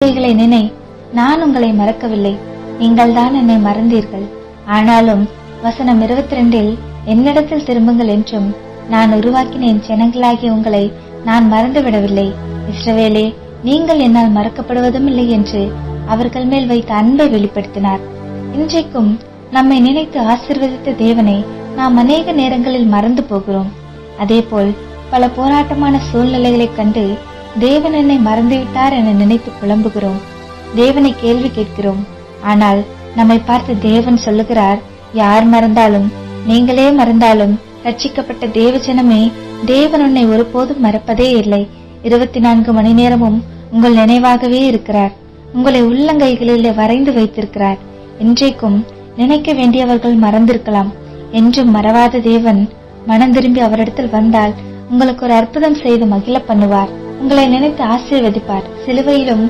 இவைகளை நினை நான் உங்களை மறக்கவில்லை. நீங்கள் தான் என்னை மறந்தீர்கள். ஆனாலும் வசனம் இருபத்தி ரெண்டில் என்னிடத்தில் திரும்புங்கள் என்றும் நான் உருவாக்கினேன் ஜனங்களாகிய உங்களை நான் மறந்துவிடவில்லை. இஸ்ரவேலே நீங்கள் என்னால் மறக்கப்படுவதும் இல்லை என்று அவர்கள் மேல் வைத்த அன்பை வெளிப்படுத்தினார். இன்றைக்கும் நம்மை நினைத்து ஆசிர்வதித்த தேவனை நாம் அநேக நேரங்களில் மறந்து போகிறோம். அதேபோல் பல போராட்டமான சூழ்நிலைகளைக் கண்டு தேவன் என்னை மறந்துவிட்டார் என நினைத்து புலம்புகிறோம். தேவனை கேள்வி கேட்கிறோம். ஆனால் நம்மை பார்த்து தேவன் சொல்லுகிறார் யார் மறந்தாலும் நீங்களே மறந்தாலும் ரட்சிக்கப்பட்ட தேவஜனமே தேவன் உன்னை ஒருபோதும் மறப்பதே இல்லை. இருபத்தி நான்கு மணி நேரமும் உங்கள் நினைவாகவே இருக்கிறார். உங்களை உள்ளங்கைகளிலே வரைந்து வைத்திருக்கிறார். இன்றைக்கும் நினைக்க வேண்டியவர்கள் மறந்திருக்கலாம். என்றும் மறவாத தேவன் மனம் திரும்பி அவரிடத்தில் வந்தால் உங்களுக்கு ஒரு அற்புதம் செய்து மகிழ பண்ணுவார். உங்களை நினைத்து ஆசீர்வதிப்பார். சிலுவையிலும்